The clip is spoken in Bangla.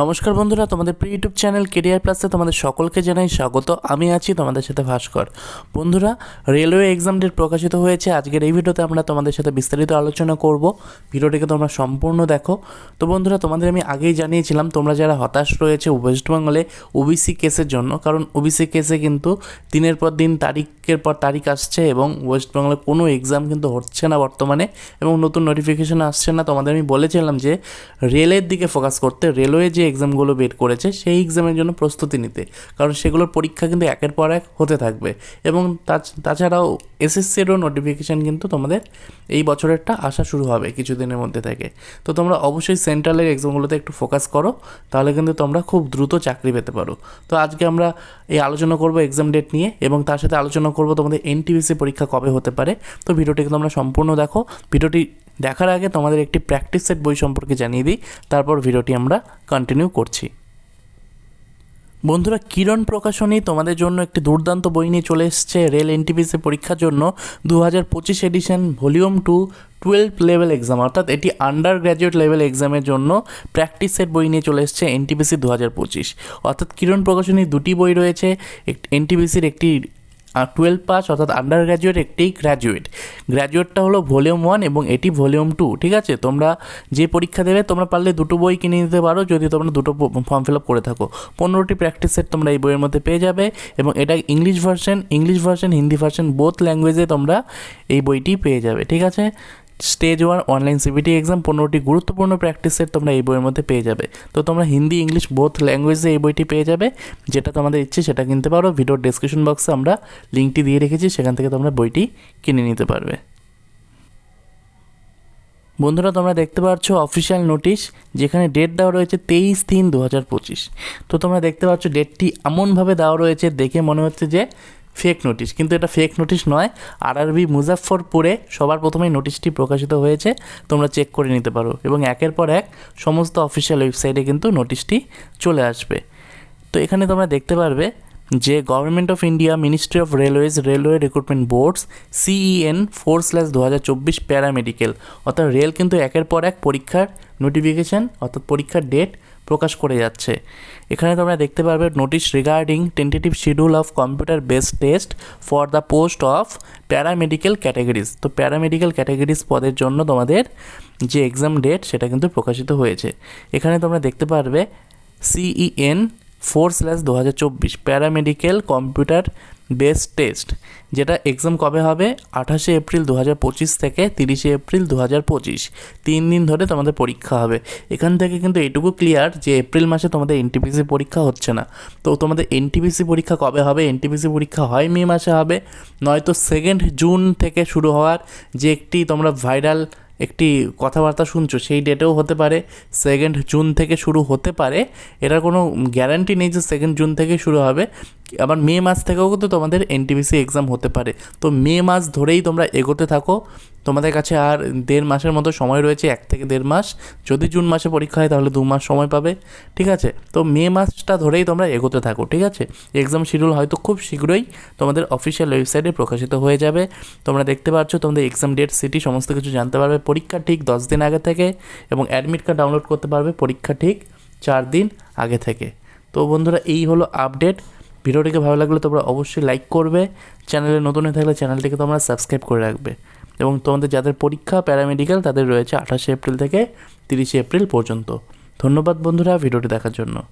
নমস্কার বন্ধুরা, তোমাদের প্রি ইউটিউব চ্যানেল কেরিয়ার প্লাসে তোমাদের সকলকে জানাই স্বাগত। আমি আছি তোমাদের সাথে ভাস্কর। বন্ধুরা, রেলওয়ে এক্সাম ডেট প্রকাশিত হয়েছে। আজকের এই ভিডিওতে আমরা তোমাদের সাথে বিস্তারিত আলোচনা করব। ভিডিওটিকে তোমরা সম্পূর্ণ দেখো। তো বন্ধুরা, তোমাদের আমি আগেই জানিয়েছিলাম, তোমরা যারা হতাশ রয়েছে ওয়েস্টবেঙ্গলে ওবিসি কেসের জন্য, কারণ ওবিসি কেসে কিন্তু দিনের পর দিন তারিখের পর তারিখ আসছে এবং ওয়েস্টবেঙ্গলে কোনো এক্সাম কিন্তু হচ্ছে না বর্তমানে এবং নতুন নোটিফিকেশন আসছে না। তোমাদের আমি বলেছিলাম যে রেলের দিকে ফোকাস করতে, রেলওয়ে যে এক্সামগুলো বের করেছে, সেই এক্সামের জন্য প্রস্তুতি নিতে। কারণ সেগুলোর পরীক্ষা কিন্তু একের পর এক হতে থাকবে। এবং তাছ- তাছাড়াও এসএসসিরও নোটিফিকেশান কিন্তু তোমাদের এই বছরেরটা আসা শুরু হবে কিছুদিনের মধ্যে থেকে। তো তোমরা অবশ্যই সেন্ট্রালের এক্সামগুলোতে একটু ফোকাস করো, তাহলে কিন্তু তোমরা খুব দ্রুত চাকরি পেতে পারো। তো আজকে আমরা এই আলোচনা করব এক্সাম ডেট নিয়ে, এবং তার সাথে আলোচনা করব তোমাদের এনটিভিসি পরীক্ষা কবে হতে পারে। তো ভিডিওটিকে তোমরা সম্পূর্ণ দেখো। ভিডিওটি দেখার আগে তোমাদের একটি প্র্যাকটিস সেট বই সম্পর্কে জানিয়ে দিই, তারপর ভিডিওটি আমরা কন্টিনিউ করছি। বন্ধুরা, কিরণ প্রকাশনী তোমাদের জন্য একটি দুর্দান্ত বই নিয়ে চলে এসেছে রেল এনটিপিসি পরীক্ষার জন্য দু হাজার পঁচিশ edition volume two twelve level exam অর্থাৎ এটি আন্ডার গ্র্যাজুয়েট লেভেল এক্সামের জন্য প্র্যাকটিস সেট বই নিয়ে চলে এসেছে এনটিপিসি দু হাজার পঁচিশ। অর্থাৎ কিরণ প্রকাশনীর দুটি বই রয়েছে এনটিপিসির একটি টুয়েলভ পাস অর্থাৎ আন্ডার গ্র্যাজুয়েট একটি গ্র্যাজুয়েট গ্র্যাজুয়েটটা হলো ভলিউম ওয়ান এবং এটি ভলিউম টু ঠিক আছে? তোমরা যে পরীক্ষা দেবে, তোমরা পারলে দুটো বই কিনে নিতে পারো, যদি তোমরা দুটো ফর্ম ফিল আপ করে থাকো। পনেরোটি প্র্যাকটিস সেট তোমরা এই বইয়ের মধ্যে পেয়ে যাবে এবং এটা English version English version Hindi version both ল্যাঙ্গুয়েজে তোমরা এই বইটি পেয়ে যাবে, ঠিক আছে? Stage one online CBT exam পনেরোটি গুরুত্বপূর্ণ প্র্যাকটিস সেট তোমরা এই বইয়ের মধ্যে পেয়ে যাবে। তো তোমরা হিন্দি, ইংলিশ বোথ ল্যাঙ্গুয়েজে এই বইটি পেয়ে যাবে। যেটা তোমাদের ইচ্ছে সেটা কিনতে পারো। ভিডিওর ডিসক্রিপশন বক্সে আমরা লিঙ্কটি দিয়ে রেখেছি, সেখান থেকে তোমরা বইটি কিনে নিতে পারবে। বন্ধুরা, তোমরা দেখতে পাচ্ছ অফিসিয়াল নোটিশ যেখানে ডেট দেওয়া রয়েছে তেইশ তিন দু হাজার পঁচিশ। তো তোমরা দেখতে পাচ্ছ ডেটটি এমনভাবে দেওয়া রয়েছে, দেখে মনে হচ্ছে যে ফেক নোটিশ কিন্তু এটা ফেক নোটিশ নয় আরআরবি মুজাফফরপুরে সবার প্রথমেই নোটিশটি প্রকাশিত হয়েছে, তোমরা চেক করে নিতে পারো। এবং একের পর এক সমস্ত অফিসিয়াল ওয়েবসাইটে কিন্তু নোটিশটি চলে আসবে। তো এখানে তোমরা দেখতে পারবে যে government of India ministry of railways railway recruitment boards CEN four slash দু হাজার চব্বিশ প্যারামেডিকেল অর্থাৎ রেল কিন্তু একের পর এক পরীক্ষার নোটিফিকেশান অর্থাৎ পরীক্ষার ডেট প্রকাশ করে যাচ্ছে। এখানে তোমরা দেখতে পারবে notice regarding tentative schedule of computer based test for the post of paramedical categories তো প্যারামেডিক্যাল ক্যাটাগরিজ পদের জন্য তোমাদের যে এক্সাম ডেট সেটা কিন্তু প্রকাশিত হয়েছে। এখানে তোমরা দেখতে পারবে সিইএন ফোর স্ল্যাশ দু হাজার চব্বিশ প্যারামেডিক্যাল কম্পিউটার বেসড টেস্ট, যেটা এক্সাম কবে হবে? আঠাশে এপ্রিল দু হাজার পঁচিশ থেকে তিরিশে এপ্রিল দু হাজার পঁচিশ। তিন দিন ধরে তোমাদের পরীক্ষা হবে। এখান থেকে কিন্তু এটুকু ক্লিয়ার যে এপ্রিল মাসে তোমাদের এনটিপিসি পরীক্ষা হচ্ছে না। তো তোমাদের এনটিপিসি পরীক্ষা কবে হবে? এনটিপিসি পরীক্ষা হয় মে মাসে হবে। নয়তো সেকেন্ড জুন থেকে শুরু হওয়ার যে একটি তোমরা ভাইরাল একটি কথাবার্তা শুনছো, সেই ডেটেও হতে পারে সেকেন্ড জুন থেকে শুরু হতে পারে। এটার কোনো গ্যারান্টি নেই যে সেকেন্ড জুন থেকে শুরু হবে। আবার মে মাস থেকেও কিন্তু তোমাদের এনটিপিসি এক্সাম হতে পারে। তো মে মাস ধরেই তোমরা এগোতে থাকো। তোমাদের কাছে আর দেড় মাসের মতো সময় রয়েছে, এক থেকে দেড় মাস। যদি জুন মাসে পরীক্ষা হয়, তাহলে দু মাস সময় পাবে। ঠিক আছে? তো মে মাসটা ধরেই তোমরা এগোতে থাকো, ঠিক আছে? এক্সাম শিডিউল হয়তো খুব শীঘ্রই তোমাদের অফিসিয়াল ওয়েবসাইটে প্রকাশিত হয়ে যাবে। তোমরা দেখতে পাচ্ছ, তোমাদের এক্সাম ডেট সিটি সমস্ত কিছু জানতে পারবে। পরীক্ষা ঠিক দশ দিন আগে থেকে এবং অ্যাডমিট কার্ড ডাউনলোড করতে পারবে পরীক্ষা ঠিক চার দিন আগে থেকে। তো বন্ধুরা, এই হলো আপডেট ভিডিওটিকে ভালো লাগলে তোমরা অবশ্যই লাইক করবে। চ্যানেলে নতুন হয়ে থাকলে চ্যানেলটিকে তোমরা সাবস্ক্রাইব করে রাখবে। এবং তোমাদের যাদের পরীক্ষা প্যারামেডিক্যাল তাদের রয়েছে আঠাশে এপ্রিল থেকে তিরিশে এপ্রিল পর্যন্ত। ধন্যবাদ বন্ধুরা ভিডিওটি দেখার জন্য।